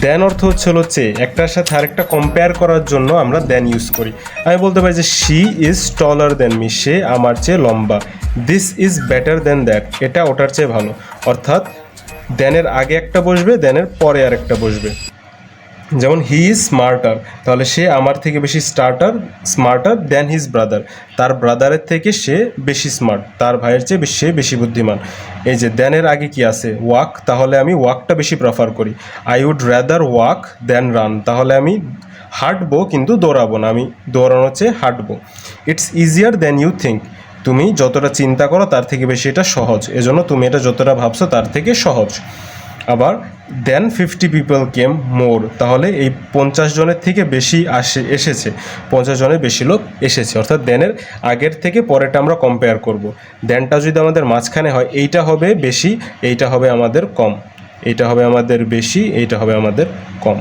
দেন অর্থ হচ্ছে হলো চে একটার সাথে আরেকটা কম্পেয়ার করার জন্য আমরা দেন ইউজ করি। আমি বলতে পারি যে she is taller than me সে আমার চেয়ে লম্বা। This is better than that এটা ওটার চেয়ে ভালো। অর্থাৎ, দেনের আগে একটা বসবে, দেনের পরে আরেকটা বসবে। যেমন হি ইজ স্মার্টার তাহলে সে আমার থেকে বেশি starter smarter than his brother তার ব্রাদারের থেকে সে বেশি স্মার্ট তার ভাইয়ের চেয়ে সে বেশি বুদ্ধিমান। এই যে দেনের আগে কি আছে? ওয়াক তাহলে আমি ওয়াকটা বেশি প্রেফার করি। I would rather walk than run তাহলে আমি হাঁটবো কিন্তু দৌড়াবো না, আমি দৌড়ানোর চেয়ে হাঁটবো। It's easier than you think তুমি যতটা চিন্তা করো তার থেকে বেশি এটা সহজ। এজন্য তুমি এটা যতটা ভাবছ তার থেকে সহজ। আবার দেন ফিফটি পিপল কেম মোর তাহলে এই পঞ্চাশ জনের থেকে বেশি আসে এসেছে। পঞ্চাশ জনের বেশি লোক এসেছে। অর্থাৎ দেনের আগের থেকে পরেরটা আমরা কম্পেয়ার করব। দেনটা যদি আমাদের মাঝখানে হয়, এইটা হবে বেশি, এইটা হবে আমাদের কম। এইটা হবে আমাদের বেশি, এইটা হবে আমাদের কম।